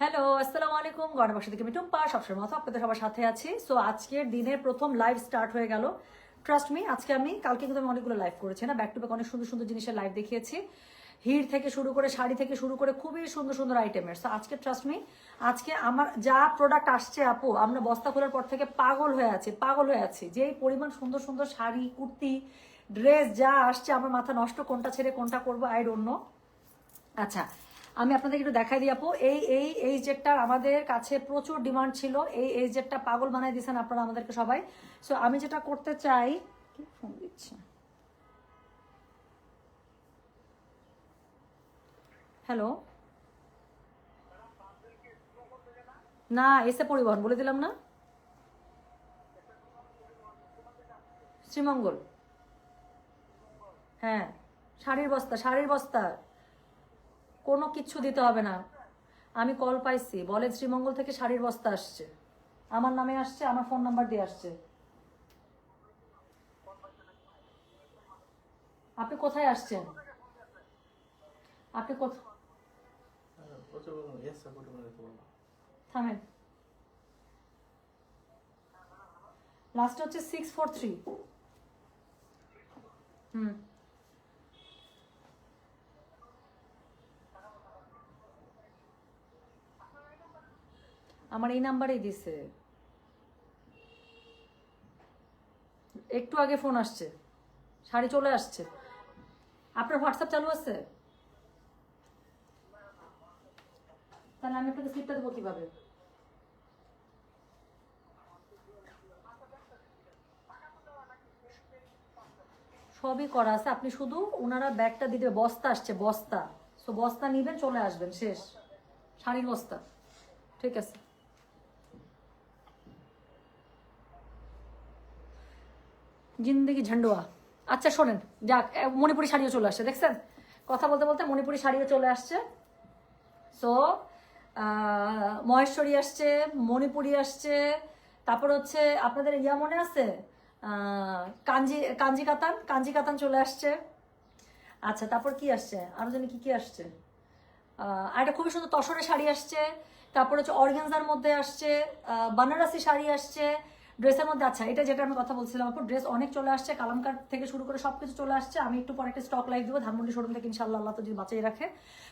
Hello, আসসালামু আলাইকুম। গণবাসা থেকে আমি টুম্পা, সবসময় মতো আপনাদের সবার সাথে আছি। সো আজকের দিনের প্রথম লাইভ স্টার্ট হয়ে গেল। ট্রাস্ট মি আজকে আমি, কালকে কিন্তু আমি অনেকগুলো লাইভ করেছি, না? ব্যাক টু ব্যাক অনেক সুন্দর সুন্দর জিনিসের লাইভ দেখিয়েছি। হির থেকে শুরু করে, শাড়ি থেকে শুরু করে খুবই সুন্দর সুন্দর আইটেমের সো আজকে ট্রাস্ট মি আজকে আমার যা প্রোডাক্ট আসছে, আপু, আমরা বস্তা খোলার পর থেকে পাগল হয়ে আছি, পাগল হয়ে আছি। যেই পরিমাণ সুন্দর সুন্দর শাড়ি, কুর্তি ড্রেস যা আসছে, আমার মাথা নষ্ট কোনটা ছেড়ে কোনটা করব আই ডোন্ট নো আচ্ছা আমি আপনাদের একটু দেখাই দিই, আপু। এই এই এই জেটটার আমাদের কাছে প্রচুর ডিমান্ড ছিল। এই এই জেটটা পাগল বানাই দিয়েছেন আপনারা আমাদেরকে সবাই। সো আমি যেটা করতে চাই, কি ফোন দিচ্ছে? হ্যালো? না, এসে পরিবহন, বলে দিলাম না। শ্রীমঙ্গল। হ্যাঁ শাড়ির বস্তা শাড়ির বস্তা। কোনো কিচ্ছু দিতে হবে না। আমি কল পাইছি, বলে শ্রীমঙ্গল থেকে শাড়ির বস্তা আসছে। আমার নামে আসছে, আমার ফোন নাম্বার দিয়ে আসছে। আপনি কোথায় আসছেন? আপনি থামেন। লাস্ট হচ্ছে সিক্স ফোর থ্রি হুম। আমার এই নাম্বারেই দিছে। একটু আগে ফোন আসছে। শাড়ি চলে আসছে। আপনার হোয়াটসঅ্যাপ চালু আছে? তাহলে আমি আপনাকে স্লিপটা দেবো কীভাবে? সবই করা আছে। আপনি শুধু ওনারা ব্যাগটা দিতে বস্তা আসছে, বস্তা। সো বস্তা নিবেন, চলে আসবেন। শেষ। শাড়ির বস্তা। ঠিক আছে। জিন্দগি ঝান্ডুয়া। আচ্ছা শোনেন, যাক মণিপুরি শাড়িও চলে আসছে, দেখছেন? কথা বলতে বলতে মণিপুরি শাড়িও চলে আসছে। সো মহেশ্বরী আসছে, মণিপুরি আসছে, তারপর হচ্ছে আপনাদের ইয়া মনে আছে? কাঞ্জি কাঞ্জি কাতান কাঞ্জি কাতান চলে আসছে। আচ্ছা তারপর কি আসছে? আরও জানি কি কি আসছে। আর একটা খুবই সুন্দর তসরের শাড়ি আসছে, তারপর হচ্ছে অর্গেনজার মধ্যে আসছে বানারসি শাড়ি আসছে ড্রেসের মধ্যে আচ্ছা এটা যেটা আমি কথা বলছিলাম আপু, ড্রেস অনেক চলে আসছে, কালামকার থেকে শুরু করে সব কিছু চলে আসছে। আমি একটু পরে একটা স্টক লাইভ দেবো, ধানমন্ডি শোরুম থেকে ইনশাল্লাহ আল্লাহ তো যদি বাঁচিয়ে রাখে।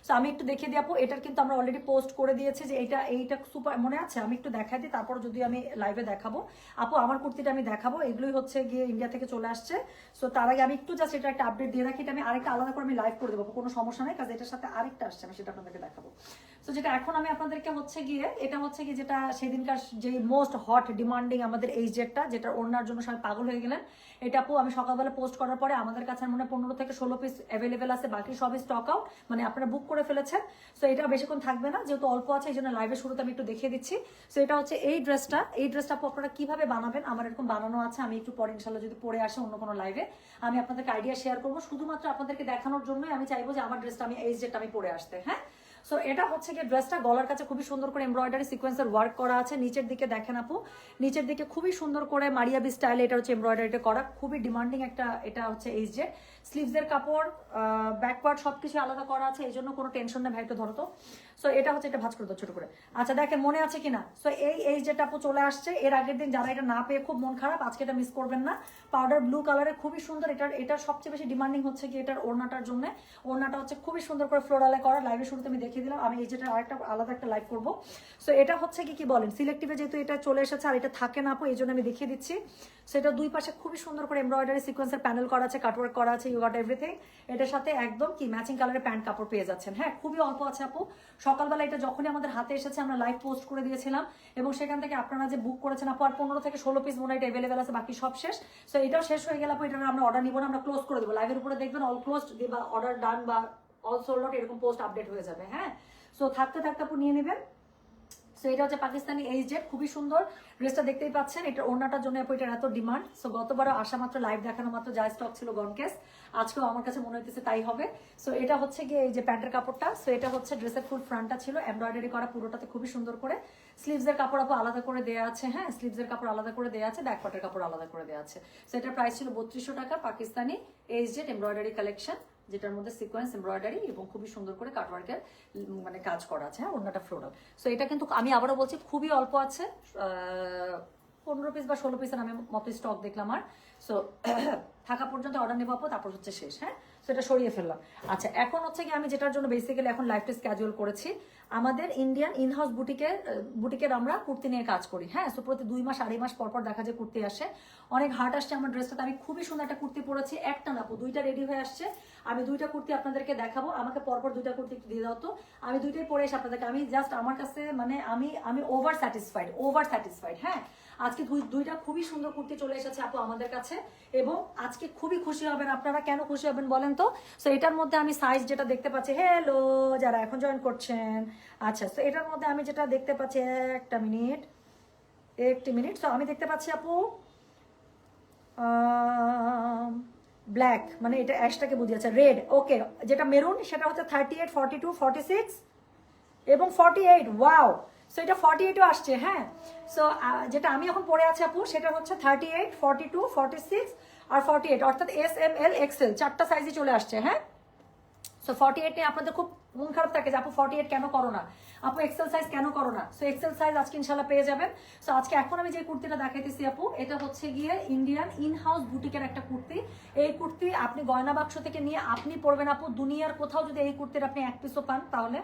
তো আমি একটু দেখিয়ে দিই আপু, এটার কিন্তু আমরা অলরেডি পোস্ট করে দিয়েছি যে এটা এইটা সুপার মনে আছে? আমি একটু দেখাই দিই, তারপর যদি আমি লাইভে দেখাবো। আপু, আমার কুর্তিটা আমি দেখাবো, এগুলোই হচ্ছে গিয়ে ইন্ডিয়া থেকে চলে আসছে। সো তার আগে আমি একটু জাস্ট এটা একটা আপডেট দিয়ে রাখি, এটা আমি আরেকটা আলাদা করে আমি লাইভ করে দেবো কোনো সমস্যা নেই কাজ এটার সাথে আরেকটা আসছে, আমি সেটা আপনাদেরকে দেখাবো। তো যেটা এখন আমি আপনাদেরকে হচ্ছে গিয়ে, এটা হচ্ছে কি যেটা সেদিনকার যে মোস্ট হট ডিমান্ডিং আমাদের এই জেটটা যেটা ওনার জন্য সবাই পাগল হয়ে গেলেন, এটা আপু আমি সকালবেলা পোস্ট করার পরে আমাদের কাছে মনে হয় পনেরো থেকে ষোলো পিস অ্যাভেলেবেল আছে, বাকি সবই স্টক আউট মানে আপনারা বুক করে ফেলেছেন। সো এটা বেশিক্ষণ থাকবে না, যেহেতু অল্প আছে, এই জন্য লাইভের শুরুতে আমি একটু দেখিয়ে দিচ্ছি। সো এটা হচ্ছে এই ড্রেসটা এই ড্রেসটা আপু আপনারা কীভাবে বানাবেন? আমার এরকম বানানো আছে, আমি একটু পরে ইনশাল্লাহ যদি পরে আসে অন্য কোনো লাইভে আমি আপনাদেরকে আইডিয়া শেয়ার করব। শুধুমাত্র আপনাদেরকে দেখানোর জন্যই আমি চাইব যে আমার ড্রেসটা আমি, এই যেটা আমি পরে আসতে হ্যাঁ? সো এটা হচ্ছে কি ড্রেসটা গলার কাছে খুবই সুন্দর করে এমব্রয়ডারি সিকোয়েন্সের ওয়ার্ক করা আছে। নিচের দিকে দেখেন আপু। নিচের দিকে খুবই সুন্দর করে মারিয়াবি স্টাইলে এটা হচ্ছে এমব্রয়ডারিটা করা। খুবই ডিমান্ডিং একটা এটা হচ্ছে এই যে স্লিভসের কাপড় ব্যাকওয়ার্ড সবকিছু আলাদা করা আছে। এই জন্য কোনো টেনশন নেই ভাই, একটু ধরো তো। সো এটা হচ্ছে এটা ভাজ করে দাও, ছোট করে। আচ্ছা দেখেন, মনে আছে কিনা? সো এই এই যেটা আপু চলে আসছে, এর আগের দিন যারা এটা না পেয়ে খুব মন খারাপ, আজকে এটা মিস করবেন না। পাউডার ব্লু কালারের খুবই সুন্দর, এটার এটার সবচেয়ে বেশি ডিমান্ডিং হচ্ছে কি এটার ওড়নাটার জন্য। ওড়নাটা হচ্ছে খুবই সুন্দর করে ফ্লোরালে করা। লাইভের শুরুতে আমি দেখিয়ে দিলাম। আমি এই যেটা আরেকটা, আলাদা একটা লাইভ করব। সো এটা হচ্ছে কি কি বলেন? সিলেক্টিভে যেহেতু এটা চলে এসেছে আর এটা থাকে না আপু এই জন্য আমি দেখিয়ে দিচ্ছি। সেটা দুই পাশে খুবই সুন্দর করে এমব্রয়ডারি সিকোয়েন্সের প্যানেল করা আছে কাটওয়ার্ক করা আছে ইউ গট এভরিথিং এটার সাথে একদম কি ম্যাচিং কালারের প্যান্ট কাপড় পেয়ে যাচ্ছেন। হ্যাঁ খুবই অল্প আছে আপু। সকালবেলা এটা যখনই আমাদের হাতে এসেছে, আমরা লাইভ পোস্ট করে দিয়েছিলাম এবং সেখান থেকে আপনারা যে বুক করেছেন, আপু, আর পনেরো থেকে ষোলো পিস মনে হয় এটা অ্যাভেলেবেল আছে, বাকি সব শেষ। তো এটাও শেষ হয়ে গেলে এটা আমরা অর্ডার নিব না, আমরা ক্লোজ করে দেবো। লাইভের উপরে দেখবেন অল ক্লোজ বা অর্ডার ডান বা অল সোল্ড এরকম পোস্ট আপডেট হয়ে যাবে হ্যাঁ? সো থাকতে থাকতে আপনি নিয়ে নেবেন। সো এটা হচ্ছে পাকিস্তানি এইচ জেড খুবই সুন্দর। ড্রেসটা দেখতেই পাচ্ছেন, এটা ওড়নাটার জন্য এটার এত ডিমান্ড সো গতবারও আসা মাত্র লাইভ দেখানো মাত্র যা স্টক ছিল গনকেস আজকেও আমার কাছে মনে হইতেছে তাই হবে। সো এটা হচ্ছে গিয়ে এই যে প্যান্টের কাপড়টা। সো এটা হচ্ছে ড্রেসের ফুল ফ্রন্টটা ছিল। এমব্রয়ডারি করা পুরোটাতে খুবই সুন্দর করে। স্লিভসের কাপড় আপু আলাদা করে দেওয়া আছে। হ্যাঁ স্লিভসের কাপড় আলাদা করে দেওয়া আছে। ব্যাকপার্টের কাপড় আলাদা করে দেওয়া আছে। সো এটার প্রাইস ছিল বত্রিশশো টাকা Pakistani H Z embroidery collection যেটার মধ্যে সিকোয়েন্স এমব্রয়ডারি এবং খুবই সুন্দর করে কাটওয়ার্কের মানে কাজ করা আছে হ্যাঁ অন্যটা ফ্লোরাল সো এটা কিন্তু আমি আবারও বলছি, খুবই অল্প আছে পনেরো পিস বা ষোলো পিসের আমি মতো স্টক দেখলাম আর। সো থাকা পর্যন্ত অর্ডার নেব তারপর হচ্ছে শেষ হ্যাঁ? সো এটা সরিয়ে ফেললাম। আচ্ছা এখন হচ্ছে কি আমি যেটার জন্য বেসিক্যালি এখন লাইফটা স্ক্যাজুয়াল করেছি আমাদের ইন্ডিয়ান ইনহাউস বুটিকের বুটিকের আমরা কুর্তি নিয়ে কাজ করি। হ্যাঁ সো প্রতি দুই মাস, আড়াই মাস পর পর দেখা যায় কুর্তি আসে। অনেক হার্ট আসছে আমার ড্রেসটাতে আমি খুবই সুন্দর একটা কুর্তি পরেছি। একটা না, আপু, দুইটা রেডি হয়ে আসছে। আমি দুইটা কুর্তি আপনাদেরকে দেখাবো। আমাকে পরপর দুইটা কুর্তি দিয়ে দাও তো। আমি দুইটাই পরে এসে আপনাদেরকে, আমি জাস্ট আমার কাছে মানে আমি আমি ওভার স্যাটিসফাইড ওভার স্যাটিসফাইড হ্যাঁ? আজকে দুই- দুইটা খুবই সুন্দর কুর্তি চলে এসেছে, আপু, আমাদের কাছে। এবং আজকে খুবই খুশি হবেন আপনারা। কেন খুশি হবেন বলেন তো? সো এটার মধ্যে আমি সাইজ যেটা দেখতে পাচ্ছি হ্যালো যারা এখন জয়েন করছেন আচ্ছা তো এটার মধ্যে আমি যেটা দেখতে পাচ্ছি, একটা মিনিট, একটি মিনিট সো আমি দেখতে পাচ্ছি আপু ব্ল্যাক মানে এটা অ্যাশটাকে বুঝিয়েছে রেড ওকে যেটা মেরুন সেটা হচ্ছে thirty eight forty two forty six এবং ফর্টি এইট ওয়াও সো এটা ফর্টি এইটও আসছে হ্যাঁ সো যেটা আমি এখন পড়ে আছি আপু, সেটা হচ্ছে thirty eight forty two forty six আর ফর্টি এইট অর্থাৎ এস এম এল এক্সেল চারটা সাইজে চলে আসছে হ্যাঁ সো ফর্টি এইট নিয়ে আপনাদের খুব মন খারাপ থাকে যে, আপু ফর্টি এইট কেন করো না? আপু এক্সেল সাইজ কেন করো না? সো এক্সেল সাইজ আজকে ইনশাল্লাহ পেয়ে যাবেন। সো আজকে এখন আমি যে কুর্তিটা দেখাইতেছি, আপু, এটা হচ্ছে গিয়ে ইন্ডিয়ান ইন হাউস বুটিকের একটা কুর্তি। এই কুর্তি আপনি গয়না বাক্স থেকে নিয়ে আপনি পরবেন, আপু, দুনিয়ার কোথাও যদি এই কুর্তির আপনি এক পিসও পান, তাহলে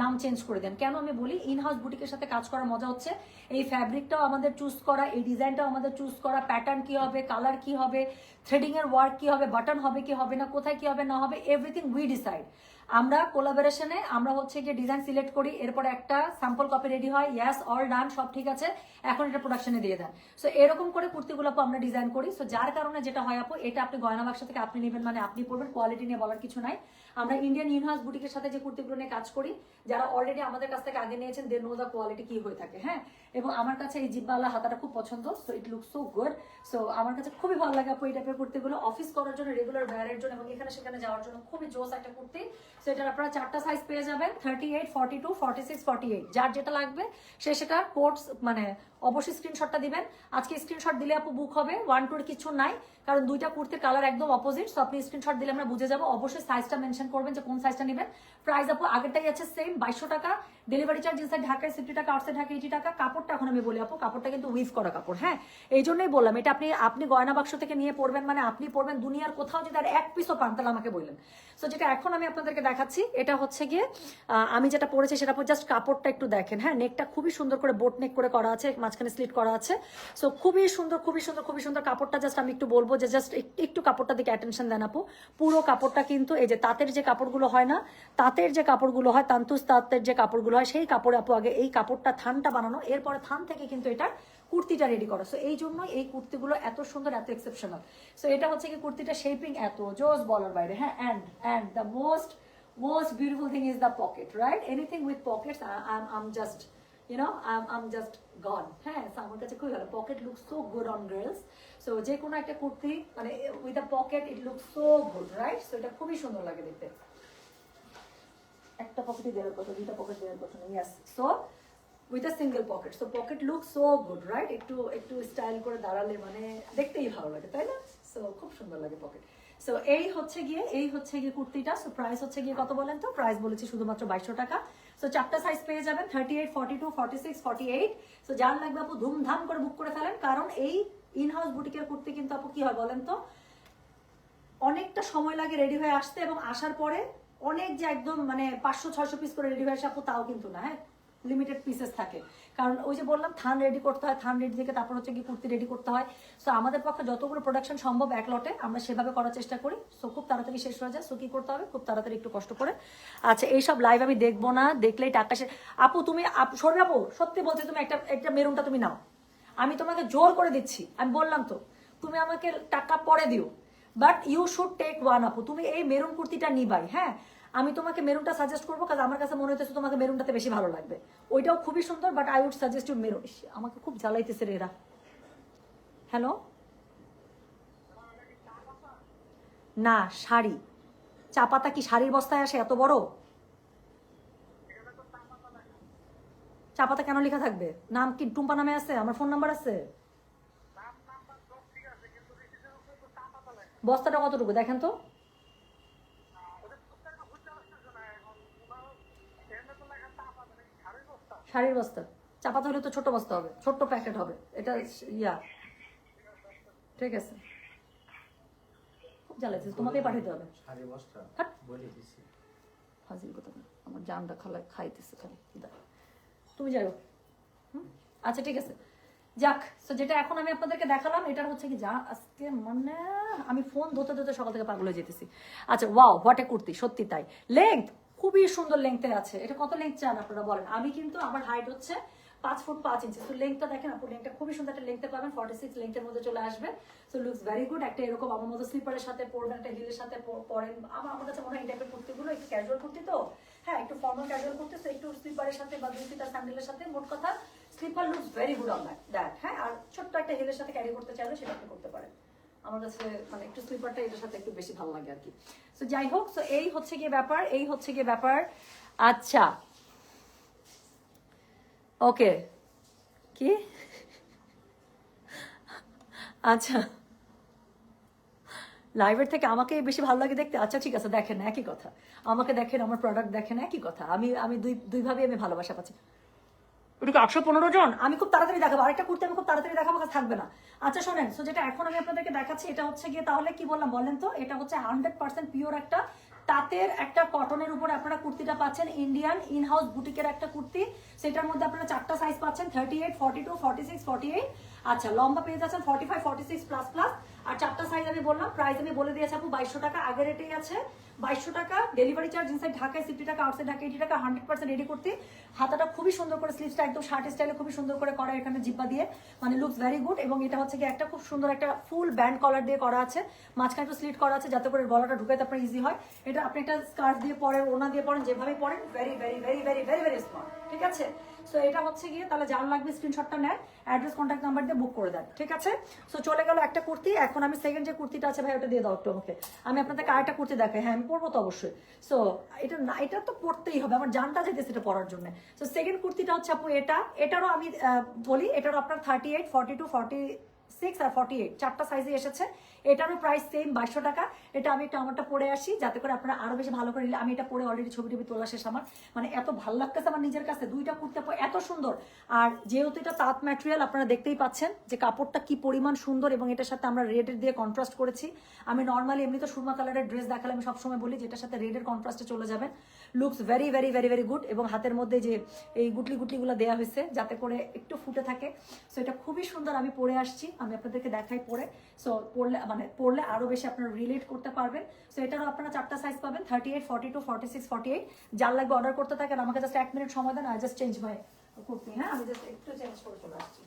নাম চেঞ্জ করে দেন। কেন আমি বলি? ইন হাউস বুটিকের সাথে কাজ করার মজা হচ্ছে, এই ফ্যাব্রিকটাও আমাদের চুজ করা, এই ডিজাইনটাও আমাদের চুজ করা প্যাটার্ন কি হবে কালার কি হবে থ্রেডিং এর ওয়ার্ক কি হবে বাটন হবে কি হবে না, কোথায় কি হবে, না হবে এভরিথিং উই ডিসাইড আমরা কোলাবোরেশনে আমরা হচ্ছে গিয়ে ডিজাইন সিলেক্ট করি, এরপর একটা স্যাম্পল কপি রেডি হয় ইয়াস অল ডান সব ঠিক আছে, এখন এটা প্রোডাকশনে দিয়ে দেন। সো এরকম করে কুর্তিগুলো আমরা ডিজাইন করি। সো যার কারণে যেটা হয় আপু, এটা আপনি গয়না বাক্স থেকে আপনি নেবেন মানে আপনি পড়বেন কোয়ালিটি নিয়ে বলার কিছু নাই। আমরা ইন্ডিয়ান ইউনিভার্স বুটিকের সাথে যে কুর্তিগুলো নিয়ে কাজ করি, যারা অলরেডি আমাদের কাছ থেকে আগে নিয়েছেন দে নো দ্য কোয়ালিটি কি হয়ে থাকে হ্যাঁ? এবং আমার কাছে এই জিব্বাওয়ালা হাতাটা খুব পছন্দ so it look so good so আমার কাছে খুবই ভালো লাগে আপু এই টাইপের কুর্তিগুলো। অফিস করার জন্য রেগুলার ভ্যারের জন্য এবং এখানে সেখানে যাওয়ার জন্য খুবই জোস একটা কুর্তি। সো এটার আপনারা চারটা সাইজ পেয়ে যাবেন thirty eight forty two forty six forty eight যার যেটা লাগবে, সে সেটা কোর্স মানে অবশ্যই স্ক্রিনশটটা দিবেন। আজকে স্ক্রিনশট দিলে আপু বুক হবে ওয়ান টুর কিছু নাই, কারণ দুইটা কুর্তির কালার একদম অপোজিট সো আপনি স্ক্রিনশট দিলে আমরা বুঝে যাব। অবশ্যই সাইজটা মেনশন করবেন যে কোন সাইজটা নেবেন। প্রাইস আপু আগেরটাই আছে সেম বাইশশো টাকা। ডেলিভারি চার্জ ইনসাইড ঢাকায় সিফটি টাকা আউটসাইড ঢাকা এইটি টাকা। কাপড়টা এখন আমি বলি আপু, কাপড়টা কিন্তু উইভ করা কাপড় হ্যাঁ? এই জন্যই বললাম, এটা আপনি আপনি গয়না বাক্স থেকে নিয়ে পড়বেন মানে আপনি পড়বেন দুনিয়ার কোথাও যদি আর এক পিসও পান তাহলে আমাকে বললেন। সো যেটা এখন আমি আপনাদেরকে দেখাচ্ছি, এটা হচ্ছে গিয়ে আমি যেটা পড়েছি সেটা জাস্ট কাপড়টা একটু দেখেন হ্যাঁ? নেকটা খুবই সুন্দর করে বোট নেক করে করা আছে মাঝখানে স্লিট করা আছে। সো খুবই সুন্দর খুবই সুন্দর খুবই সুন্দর কাপড়টা জাস্ট আমি একটু বলব যে জাস্ট একটু কাপড়টা দিকে অ্যাটেনশন দেন আপু। পুরো কাপড়টা কিন্তু এই যে তাঁতের যে কাপড়গুলো হয় না তাঁতের যে কাপড়গুলো হয় তান্তুস তাঁতের যে কাপড়গুলো হয় সেই কাপড়ে আপু আগে এই কাপড়টা থানটা বানানো এরপরে থান থেকে কিন্তু এটা কুর্তিটা রেডি করা। সো এই জন্যই এই কুর্তিগুলো এত সুন্দর এত এক্সেপশনাল সো এটা হচ্ছে কি কুর্তিটা শেপিং এত জোস বলার বাইরে। হ্যাঁ and and the most beautiful thing is the pocket right? Anything with pockets I, I'm, I'm just you know I'm, I'm just gone. হ্যাঁ আমার কাছে খুবই ভালো। Pocket look so good on girls so যে কোনো একটা কুর্তি মানে with a pocket it look so good right so এটা খুবই সুন্দর লাগে দেখতে। একটা পকেটে দেওয়ার কথা দুইটা পকেট দেওয়ার কথা না yes so with a single pocket so pocket look so good right একটু একটু স্টাইল করে দাঁড়ালে মানে দেখতেই ভালো লাগে তাই না? সো খুব সুন্দর লাগে পকেট সো এই হচ্ছে গিয়ে এই হচ্ছে গিয়ে কুর্তিটা। সো প্রাইস হচ্ছে গিয়ে কত বলেন তো? প্রাইস বলেছি শুধুমাত্র বাইশশো টাকা। সো চারটা সাইজ পেয়ে যাবেন thirty eight forty two forty six forty eight so যার লাগবে আপু ধুমধাম করে বুক করে ফেলেন, কারণ এই ইন হাউস বুটিকের কুর্তি কিন্তু আপু কি হয় বলেন তো? অনেকটা সময় লাগে রেডি হয়ে আসতে এবং আসার পরে অনেক যে একদম মানে পাঁচশো, ছয়শো পিস করে রেডি হয়ে আসে আপু, তাও কিন্তু না হ্যাঁ? লিমিটেড পিসেস থাকে। কারণ ওই যে বললাম, থান রেডি করতে হয়, থান রেডি থেকে তারপর হচ্ছে কি কুর্তি রেডি করতে হয়। সো আমাদের পক্ষে যতগুলো প্রোডাকশন সম্ভব এক লটে আমরা সেভাবে করার চেষ্টা করি। সো খুব তাড়াতাড়ি শেষ হয়ে যায়। সো কি করতে হবে? খুব তাড়াতাড়ি একটু কষ্ট করে। আচ্ছা এইসব লাইভ আমি দেখব না। দেখলেই টাকা শেষ। আপু, তুমি সরে আপু? সত্যি বলছি, তুমি একটা একটা মেরুনটা তুমি নাও। আমি তোমাকে জোর করে দিচ্ছি। আমি বললাম তো, তুমি আমাকে টাকা পরে দিও। But you should take one আপু। তুমি এই মেরুন কুর্তিটা নিবাই হ্যাঁ? আমি তোমাকে মেরুনটা সাজেস্ট করব কারণ আমার কাছে মনে হইতেছে তোমাকে মেরুনটাতে বেশি ভালো লাগবে। ওইটাও খুবই সুন্দর but I would suggest you maroon. আমাকে খুব জ্বালাইতেছে রে এরা। হ্যালো না, শাড়ি। চা পাতা কি শাড়ির বস্তায় আসে? এত বড়? চা পাতা কেন লেখা থাকবে? নাম কি টুম্পা নামে আছে? আমার ফোন নাম্বার আছে? বস্তাটা কতটুকু? দেখেন তো। শাড়ির বস্তা। চাপাতে হলে তো ছোট বস্তা হবে ছোট্ট প্যাকেট হবে। এটা ইয়া। ঠিক আছে। খুব জ্বালাইছিস তোমাকেই পাঠাতে হবে। ফাজিল কথা? আমার জানটা খালা খাইতেছে খালি তুমি যাই? আচ্ছা ঠিক আছে। যাক তো যেটা এখন আমি আপনাদেরকে দেখালাম এটা হচ্ছে কি যা আজকে মানে আমি ফোন ধরতে ধরতে সকাল থেকে পাগল হয়ে যেতেছি আচ্ছা ওয়াও হোয়াট এ কুর্তি সত্যি তাই। লেংথ খুবই সুন্দর লেংথে আছে। এটা কত লেংথ চান আপনারা বলেন? আমি কিন্তু আমার হাইট হচ্ছে পাঁচ ফুট পাঁচ ইঞ্চি তো লেংথটা দেখেন আপু লেংথটা খুবই সুন্দর একটা লেংথে পাবেন। ফর্টি সিক্স লেংথের মধ্যে চলে আসবে। সো লুকস ভেরি গুড একটা এরকম আমার মতো স্লিপারের সাথে পরবেন, একটা হিলের সাথে পরেন। আমার আমার কাছে মনে হয় এই টাইপের কুর্তিগুলো একটু ক্যাজুয়াল কুর্তি তো। হ্যাঁ একটু ফর্মাল ক্যাজুয়াল কুর্তি, তো একটু স্লিপারের সাথে বা দুই ফিতার স্যান্ডেলের সাথে মোট কথা slipper looks very good on that হ্যাঁ আর ছোট্ট একটা হিলের সাথে ক্যারি করতে চাইলে সেটা আপনি করতে পারেন। আমার কাছে মানে একটু স্লিপারটা এটার সাথে একটু বেশি ভালো লাগে আর কি সো যাই হোক সো এই হচ্ছে গিয়ে ব্যাপার, এই হচ্ছে গিয়ে ব্যাপার। আচ্ছা। ওকে কি? আচ্ছা। লাইভের থেকে আমাকে বেশি ভালো লাগে দেখতে? আচ্ছা ঠিক আছে, দেখেন, একই কথা। আমাকে দেখেন, আমার প্রোডাক্ট দেখেন, একই কথা। আমি আমি দুই দুইভাবে আমি ভালোবাসা পাচ্ছি। ওটাকে আটশো পনেরো জন? আমি খুব তাড়াতাড়ি দেখাবো। আরেকটা কুর্তি আমি খুব তাড়াতাড়ি দেখাবো থাকবে না। আচ্ছা শোনেন সো যেটা এখন আমি আপনাদেরকে দেখাচ্ছি, এটা হচ্ছে গিয়ে তাহলে কি বললাম বলেন তো? এটা হচ্ছে হান্ড্রেড পার্সেন্ট পিওর একটা তাঁতের একটা কটনের উপরে আপনারা কুর্তিটা পাচ্ছেন ইন্ডিয়ান ইন হাউস বুটিকের একটা কুর্তি। সেটার মধ্যে আপনারা চারটা সাইজ পাচ্ছেন thirty eight forty two forty six forty eight আচ্ছা লম্বা পেয়ে যাচ্ছেন forty five forty six plus plus আর চারটা সাইজ আমি বললাম প্রাইস আমি বলে দিয়েছি আপু, বাইশশো টাকা, আগের রেটেই আছে। বাইশশো টাকা ডেলিভারি চার্জ ইনসাইড ঢাকায় সিফটি টাকা আউটসাইড ঢাকা এইটি টাকা হান্ড্রেড পার্সেন্ট রেডি করতে। হাতাটা খুবই সুন্দর করে স্লিভসটা একদম শার্ট স্টাইলে খুবই সুন্দর করে করা এখানে জিব্বা দিয়ে। মানে লুকস ভেরি গুড এবং এটা হচ্ছে কি একটা খুব সুন্দর একটা ফুল ব্যান্ড কলার দিয়ে করা আছে। মাঝখানে একটু স্লিট করা আছে যাতে করে গলাটা ঢুকাইতে আপনার ইজি হয়। এটা আপনি একটা স্কার্ট দিয়ে পরেন ওনা দিয়ে পরেন যেভাবে পরেন very very very very very very smart ঠিক আছে? সো এটা হচ্ছে গিয়ে, তাহলে যার লাগবে স্ক্রিনশটটা নেন অ্যাড্রেস কন্ট্যাক্ট নাম্বার দিয়ে বুক করে দেন, ঠিক আছে? সো চলে গেল একটা কুর্তি, এখন আমি সেকেন্ড যে কুর্তিটা আছে ভাই, ওটা দিয়ে দাও একটু আমাকে। আমি আপনাদেরকে আরেকটা কুর্তি দেখাই হ্যাঁ আমি পরবো তো অবশ্যই। সো এটা না, এটা তো পরতেই হবে, আমার জানটা যেতেছে এটা পরার জন্য। সো সেকেন্ড কুর্তিটা হচ্ছে আপু, এটা, এটারও আমি বলি, এটারও আপনার thirty eight forty two forty six আর ফর্টি এইট চারটা সাইজে এসেছে। এটারও প্রাইস সেম বাইশশো টাকা। এটা আমি একটু আমারটা পরে আসি, যাতে করে আপনারা আরও বেশি ভালো করে আমি এটা পরে অলরেডি ছবি টবি তোলা শেষ আমার। মানে এত ভালো লাগতেছে আমার নিজের কাছে। দুইটা কুর্তে এত সুন্দর। আর যেহেতু এটা তাঁত ম্যাটেরিয়াল আপনারা দেখতেই পাচ্ছেন যে কাপড়টা কি পরিমাণ সুন্দর এবং এটার সাথে আমরা রেডের দিয়ে কন্ট্রাস্ট করেছি। আমি নর্মালি এমনি তো সুরমা কালারের ড্রেস দেখালে আমি সবসময় বলি যেটার সাথে রেডের কন্ট্রাস্টে চলে যাবেন। Looks very very very very good এবং হাতের মধ্যে যে এই গুটলি গুটলিগুলো দেওয়া হয়েছে, যাতে করে একটু ফুটে থাকে। সো এটা খুবই সুন্দর আমি পরে আসছি। আমি আপনাদেরকে দেখাই পরে। সো পড়লে মানে পড়লে আরও বেশি আপনারা রিলেট করতে পারবেন। সো এটারও আপনারা চারটা সাইজ পাবেন thirty eight forty two forty six forty eight যার লাগবে অর্ডার করতে থাকেন আমাকে জাস্ট এক মিনিট সময় দেন I just change my kurti হ্যাঁ? আমি জাস্ট একটু চেঞ্জ করে চলে আসছি।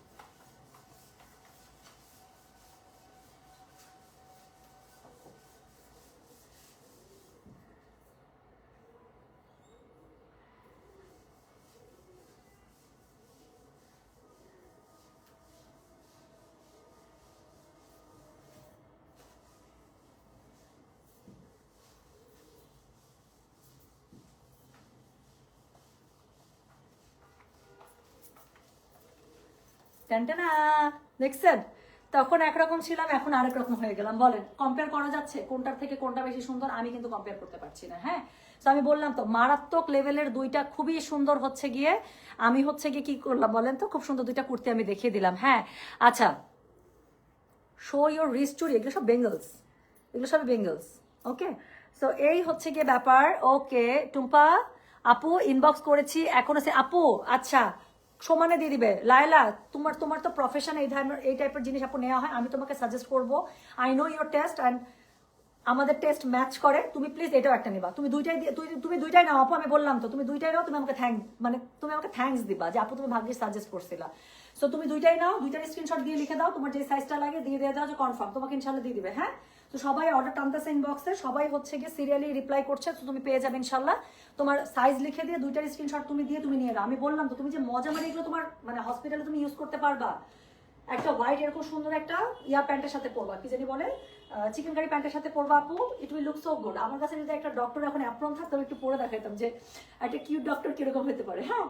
টেনটেনা দেখছেন তখন একরকম ছিলাম, এখন আরেক রকম হয়ে গেলাম। বলেন কম্পেয়ার করা যাচ্ছে কোনটার থেকে কোনটা বেশি সুন্দর, আমি কিন্তু কম্পেয়ার করতে পারছি না হ্যাঁ? তো আমি বললাম তো, মারাত্মক লেভেলের দুইটা খুবই সুন্দর হচ্ছে গিয়ে, আমি হচ্ছে গিয়ে কি করলাম বলেন তো, খুব সুন্দর দুইটা কুর্তি আমি দেখিয়ে দিলাম হ্যাঁ? আচ্ছা শো ইউর রিস্ট চুরি এগুলো সব বেঙ্গলস এগুলো সব বেঙ্গলস ওকে সো এই হচ্ছে গিয়ে ব্যাপার ওকে টুম্পা, আপু ইনবক্স করেছি, এখন আছে, আপু আচ্ছা সমানে দিয়ে দিবে। লায়লা, তোমার তোমার তো প্রফেশন এই ধরনের, এই টাইপের জিনিস আপু নেওয়া হয়, আমি তোমাকে সাজেস্ট করব। I know your taste and আমাদের টেস্ট ম্যাচ করে। তুমি প্লিজ এটাও একটা নিবা। তুমি দুইটাই তুমি দুইটাই নাও আপু, আমি বললাম তো, তুমি দুইটাই নাও, তুমি আমাকে থ্যাংক মানে তুমি আমাকে থ্যাঙ্কস দিবা যে আপু তুমি ভাগ্যে সাজেস্ট করছিলা। সো তুমি দুইটাই নাও, দুইটার স্ক্রিনশট দিয়ে লিখে দাও, তোমার যে সাইজটা লাগে, দিয়ে দিয়ে দাও যে কনফার্ম তোমাকে ইনশাল্লাহ দিয়ে দিবে হ্যাঁ? তো সবাই অর্ডার টানতেছে ইনবক্সে সবাই হচ্ছে গিয়ে সিরিয়ালি রিপ্লাই করছে, তো তুমি পেয়ে যাবে ইনশাল্লাহ। তোমার সাইজ লিখে দিয়ে দুইটার স্ক্রিনশট তুমি দিয়ে তুমি নিয়ে আমি বললাম তো, তুমি যে মজা মানে এগুলো তোমার মানে হসপিটালে তুমি ইউজ করতে পারবা। একটা হোয়াইট এরকম সুন্দর একটা ইয়া প্যান্টের সাথে পরবা, কি জানি বলে? চিকেন কারি প্যান্টের সাথে পরবা আপু it will look so good আমার কাছে যদি একটা ডক্টর এখন অ্যাপ্রন থাকতো একটু পরে দেখাইতাম যে, একটা কিউট ডক্টর কীরকম হতে পারে হ্যাঁ?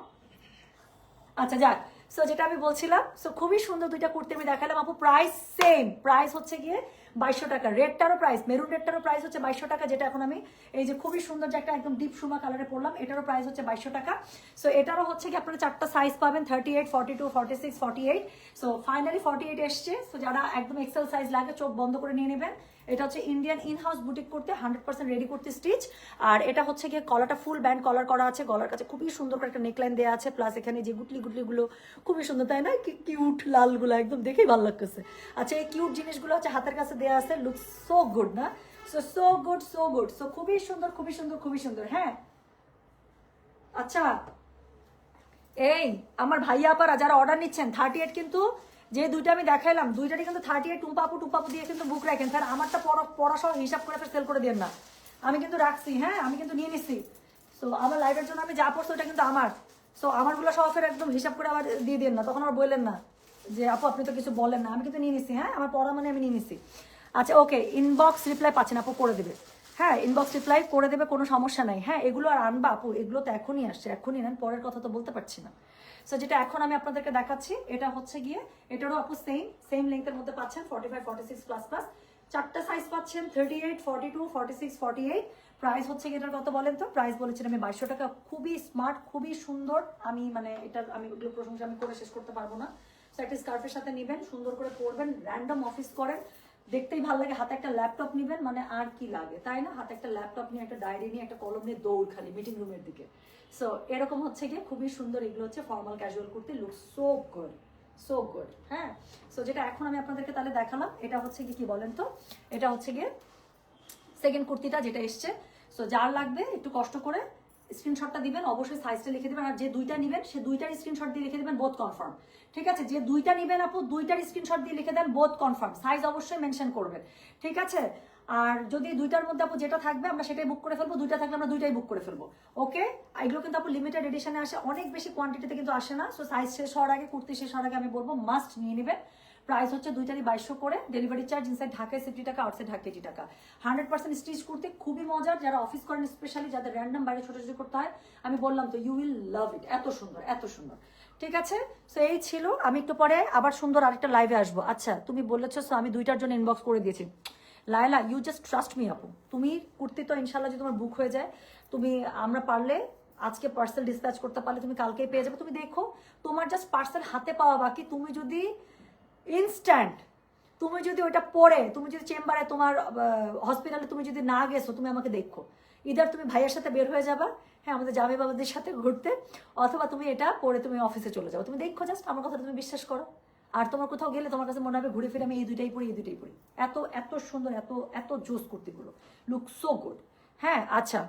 আচ্ছা যাক। সো যেটা আমি বলছিলাম সো খুবই সুন্দর দুইটা কুর্তি আমি দেখালাম। আপু প্রাইস সেম প্রাইস হচ্ছে গিয়ে বাইশশো টাকা। রেডটারও প্রাইস মেরুন রেডটারও প্রাইস হচ্ছে বাইশশো টাকা, যেটা এখন আমি এই যে খুবই সুন্দর যে একটা একদম ডিপ সুমা কালারে পরলাম, এটারও প্রাইস হচ্ছে বাইশশো টাকা। সো এটারও হচ্ছে কি আপনারা চারটা সাইজ পাবেন thirty eight forty two forty six forty eight so finally forty eight এসছে। সো যারা একদম এক্সেল সাইজ লাগে, চোখ বন্ধ করে নিয়ে নেবেন। এটা হচ্ছে ইন্ডিয়ান ইন হাউস বুটিক করতে হান্ড্রেড রেডি করতে স্টিচ আর এটা হচ্ছে গিয়ে কলারটা ফুল ব্যান্ড কলার করা আছে, গলার কাছে খুবই সুন্দর করে একটা নেকলাইন দেওয়া আছে প্লাস এখানে যে গুটলি গুটলিগুলো খুবই সুন্দর, তাই না? কিউট লালগুলো, একদম দেখেই ভালো লাগতেছে। আচ্ছা এই কিউট জিনিসগুলো হচ্ছে হাতের কাছে দেওয়া আছে লুক সো গুড না? So so good so good so খুবই সুন্দর খুবই সুন্দর খুবই সুন্দর হ্যাঁ? আচ্ছা এই, আমার ভাইয়া আপারা যারা অর্ডার নিচ্ছেন থার্টি এইট কিন্তু যে দুইটা আমি দেখাইলাম, দুইটারই কিন্তু থার্টি এইট টুম্পাপু টুম্পাপু দিয়ে কিন্তু বুক রাখেন। স্যার আমারটা পড়া পড়া সহ হিসাব করে সেল করে দেন না। আমি কিন্তু রাখছি হ্যাঁ আমি কিন্তু নিয়ে নিচ্ছি। সো আমার লাইভের জন্য আমি যা পড়ছি ওটা কিন্তু আমার। সো আমারগুলো সহ ফের একদম হিসাব করে আবার দিয়ে দেন না। তখন আর বললেন না যে, আপু, আপনি তো কিছু বলেন না। আমি কিন্তু নিয়ে নিচ্ছি হ্যাঁ আমার পড়া মানে আমি নিয়ে নিচ্ছি। আচ্ছা ওকে ইনবক্স রিপ্লাই পাচ্ছেন আপু, করে দেবে। হ্যাঁ ইনবক্স রিপ্লাই করে দেবে, কোনো সমস্যা নাই। হ্যাঁ এগুলো আর আনবা আপু, এগুলো তো এখনই আসছে, এখনই নেন, পরের কথা তো বলতে পারছি না। সো যেটা এখন আমি আপনাদেরকে দেখাচ্ছি, এটা হচ্ছে গিয়ে, এটারও আপু সেম সেম লেন্থের মধ্যে পাচ্ছেন forty five forty six plus plus চারটা সাইজ পাচ্ছেন thirty eight forty two forty six forty eight price হচ্ছে এটার কত বলেন তো? প্রাইস বলেছিলাম আমি বাইশশো টাকা। খুবই স্মার্ট খুবই সুন্দর। আমি মানে এটার, আমি ওগুলো প্রশংসা আমি করে শেষ করতে পারব না। একটা স্কার্ফের সাথে নেবেন, সুন্দর করে পরবেন র্যান্ডম অফিস করেন। দেখতেই ভালো লাগে, হাতে একটা ল্যাপটপ নেবেন মানে আর কি লাগে, তাই না? হাতে একটা ল্যাপটপ নিয়ে, একটা ডায়েরি নিয়ে, একটা কলম নিয়ে দৌড় খালি মিটিং রুমের দিকে। সো এরকম হচ্ছে গিয়ে খুবই সুন্দর এগুলো হচ্ছে formal casual kurti look so good so good হ্যাঁ? সো যেটা এখন আমি আপনাদেরকে তাহলে দেখালাম, এটা হচ্ছে কি কি বলেন তো? এটা হচ্ছে গিয়ে সেকেন্ড কুর্তিটা যেটা এসছে। সো যার লাগবে, একটু কষ্ট করে স্ক্রিনশটটা দিবেন, অবশ্যই সাইজটা লিখে দেবেন, আর যে দুইটা নেবেন, সে দুইটার স্ক্রিনশট দিয়ে লিখে দেবেন বোধ কনফার্ম ঠিক আছে? যে দুইটা নেবেন আপু, দুইটার স্ক্রিনশট দিয়ে লিখে দেন বোধ কনফার্ম সাইজ অবশ্যই মেনশন করবেন। ঠিক আছে? আর যদি দুইটার মধ্যে আপু যেটা থাকবে, আমরা সেটাই বুক করে ফেলব, দুইটা থাকলে আমরা দুইটাই বুক করে ফেলব। ওকে এগুলো কিন্তু আপু লিমিটেড এডিশনে আসে, অনেক বেশি কোয়ান্টিটিতে কিন্তু আসে না। সো সাইজ শেষ হওয়ার আগে, কুর্তি শেষ হওয়ার আগে আমি বলব মাস্ট নিয়ে নেবেন। প্রাইস হচ্ছে দুইটারই বাইশশো করে। ডেলিভারি চার্জ ইনসাইড ঢাকায় সিফটি টাকা আউটসাইড ঢাকা এইটি টাকা। হান্ড্রেড পার্সেন্ট স্টিচ করতে খুবই মজার। যারা অফিস করেন স্পেশালি যাদের র্যান্ডম বাইরে ছোটাছুটি করতে হয়, আমি বললাম তো ইউ উইল লাভ ইট এত সুন্দর এত সুন্দর। ঠিক আছে? সো এই ছিল। আমি একটু পরে আবার সুন্দর আরেকটা লাইভে আসব। আচ্ছা তুমি বলেছ সো আমি দুইটার জন্য ইনবক্স করে দিয়েছি। Laila you just trust me আপু। তুমি কুর্তি তো ইনশাল্লাহ যদি তোমার বুক হয়ে যায়। তুমি, আমরা পারলে আজকে পার্সেল ডিসপ্যাচ করতে পারলে তুমি কালকেই পেয়ে যাবে। তুমি দেখো, তোমার জাস্ট পার্সেল হাতে পাওয়া বাকি। তুমি যদি ইনস্ট্যান্ট তুমি যদি ওটা পড়ে, তুমি যদি চেম্বারে তোমার হসপিটালে তুমি যদি না গেছো, তুমি আমাকে দেখো। ইদার তুমি ভাইয়ের সাথে বের হয়ে যাবা হ্যাঁ আমাদের জামে বাবাদের সাথে ঘুরতে, অথবা তুমি এটা পরে তুমি অফিসে চলে যাও। তুমি দেখো জাস্ট আমার কথা তুমি বিশ্বাস করো। আর তোমার কোথাও গেলে তোমার কাছে মনে হবে ঘুরে ফিরে আমি এই দুইটাই পড়ি, এই দুইটাই পড়ি। এত এত সুন্দর, এত এত জোস কুর্তিগুলো। লুক সো গুড হ্যাঁ আচ্ছা।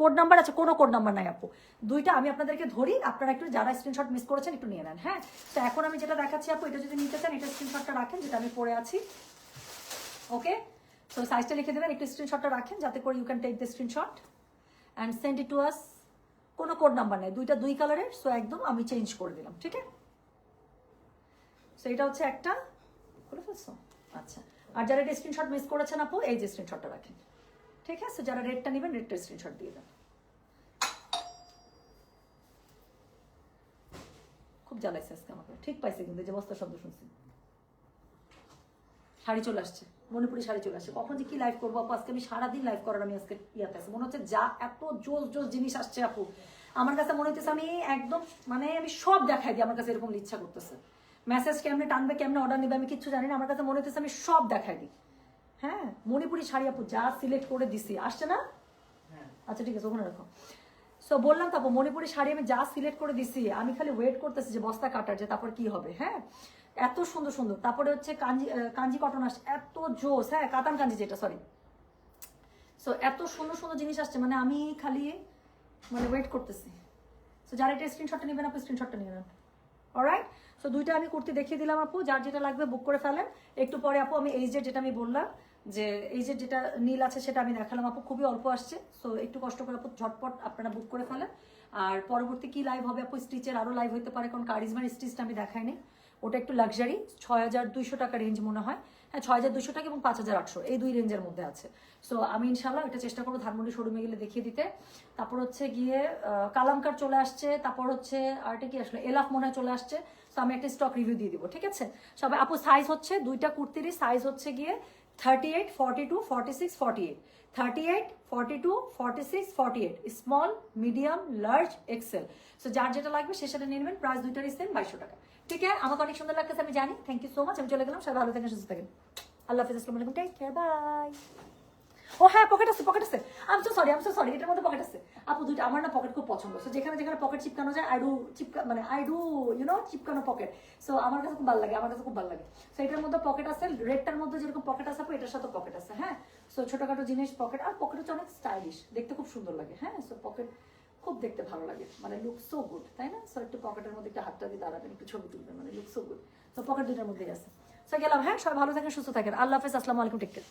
কোড নাম্বার আছে, কোনো কোড নাম্বার নাই আপু। দুইটা আমি আপনাদেরকে ধরি, আপনারা একটু যারা স্ক্রিনশট মিস করেছেন একটু নিয়ে নেন হ্যাঁ? তো এখন আমি যেটা দেখাচ্ছি আপু, এটা যদি নিতে চান, এটা স্ক্রিনশটটা রাখেন, যেটা আমি পরে আছি। ওকে? তো সাইজটা লিখে দেবেন, একটু স্ক্রিনশটটা রাখেন, যাতে করে you can take the screenshot and send it to us কোনো কোড নাম্বার নেই, দুইটা দুই কালারের সো একদম আমি চেঞ্জ করে দিলাম, ঠিক আছে? সো এটা হচ্ছে একটা করে ফেলছো? আচ্ছা। আর যারা স্ক্রিনশট মিস করেছেন আপু, এই যে স্ক্রিনশটটা রাখেন। ঠিক আছে? যারা রেডটা নেবেন রেডটা স্ক্রিনশট দিয়ে দেন। খুব জ্বালাইছে আজকে আমাকে। ঠিক পাইছে কিন্তু যে বস্তার শব্দ শুনছি। শাড়ি চলে আসছে। মণিপুরি শাড়ি চলে আসছে। কখন যে কি লাইভ করব আপু? আজকে আমি সারাদিন লাইভ করার আমি আজকে ইয়াতে আছি। মনে হচ্ছে যা এত জোস জোস জিনিস আসছে আপু। আমার কাছে মনে হচ্ছে আমি একদম মানে আমি সব দেখাই দিই আমার কাছে এরকম ইচ্ছা করতেছে। মেসেজ কেমনে টানবে, কেমনে অর্ডার নেবে আমি কিচ্ছু জানি না। আমার কাছে মনে হচ্ছে আমি সব দেখাই দিই। হ্যাঁ মণিপুরি শাড়ি আপু যা সিলেক্ট করে দিছি। আসছে না? আচ্ছা ঠিক আছে ওখানে রাখো। সো বললাম তারপর মণিপুরি শাড়ি আমি যা সিলেক্ট করে দিছি আমি খালি ওয়েট করতেছি যে বস্তা কাটার যে তারপর কি হবে হ্যাঁ? এত সুন্দর সুন্দর। তারপরে হচ্ছে কাঞ্জি কাঞ্জি কটন আসছে এত জোস হ্যাঁ কাতান কাঞ্জি যেটা সরি সো এত সুন্দর সুন্দর জিনিস আসছে মানে আমি খালি মানে ওয়েট করতেছি। সো যারা এটা স্ক্রিনশটটা নেবেন আপনি স্ক্রিনশটটা নিয়ে নেন অলরাইট সো দুইটা আমি কুর্তি দেখিয়ে দিলাম আপু যার যেটা লাগবে বুক করে ফেলেন। একটু পরে আপু আমি এই যে যেটা আমি বললাম যে এই যে যেটা নীল আছে সেটা আমি দেখালাম আপু, খুবই অল্প আসছে সো একটু কষ্ট করে আপু ঝটপট আপনারা বুক করে ফেলেন। আর পরবর্তী কি লাইভ হবে আপু? স্টিচের আরও লাইভ হতে পারে, কারণ কারিজমার স্টিচটা আমি দেখাইনি। ওটা একটু লাক্সারি ছয় হাজার দুইশো টাকা রেঞ্জ মনে হয়। হ্যাঁ ছয় হাজার দুশো টাকা এবং পাঁচ হাজার আটশো, এই দুই রেঞ্জের মধ্যে আছে। সো আমি ইনশাল্লাহ এটা চেষ্টা করব ধানমন্ডি শোরুমে গেলে দেখিয়ে দিতে। তারপর হচ্ছে গিয়ে কালামকার চলে আসছে, তারপর হচ্ছে আরেকটা কি আসলে? এলাফ মনে চলে আসছে। তো আমি একটা স্টক রিভিউ দিয়ে দিব, ঠিক আছে? সবাই, আপু সাইজ হচ্ছে দুইটা কুর্তিরই সাইজ হচ্ছে গিয়ে thirty eight forty two forty six forty eight thirty eight forty two forty six forty eight small medium large XL so যার যেটা লাগবে সে সেটা নিয়ে নেবেন। প্রাইস দুইটারই সেম বাইশশো টাকা। ঠিক আছে আমাকে অনেক সুন্দর লাগতেছে, আমি জানি। থ্যাংক ইউ সো মাচ আমি চলে গেলাম। সবাই ভালো থাকেন, সুস্থ থাকেন। আল্লাহ হাফিজ। আসসালামু টেক কেয়ার বাই ও হ্যাঁ পকেট আছে পকেট আছে। Um so sorry um so sorry এটার মধ্যে পকেট আছে। আপু, দুইটা, আমার না পকেট খুব পছন্দ। সো যেখানে যেখানে পকেট চিপকানো যায় আই ডু চিপকা মানে আই ডু ইউ নো চিপকানো পকেট সো আমার কাছে খুব ভালো লাগে, আমার কাছে খুব ভালো লাগে। সো এটার মধ্যে পকেট আছে রেডটার মধ্যে যেরকম পকেট আছে আপু, এটার সাথে পকেট আছে হ্যাঁ? সো ছোটখাটো জিনিস পকেট আর পকেট হচ্ছে অনেক স্টাইলিশ দেখতে খুব সুন্দর লাগে হ্যাঁ? সো পকেট খুব দেখতে ভালো লাগে মানে লুক সো গুড তাই না? সো একটু পকেটের মধ্যে একটা হাতটা দিয়ে দাঁড়াবেন, একটু ছবি তুলবেন মানে লুক সো গুড তো পকেট দুটার মধ্যেই আছে। সো গেলাম হ্যাঁ? সবাই ভালো থাকেন, সুস্থ থাকেন। আল্লাহ হাফেজ, আসসালামু আলাইকুম টেক কেয়ার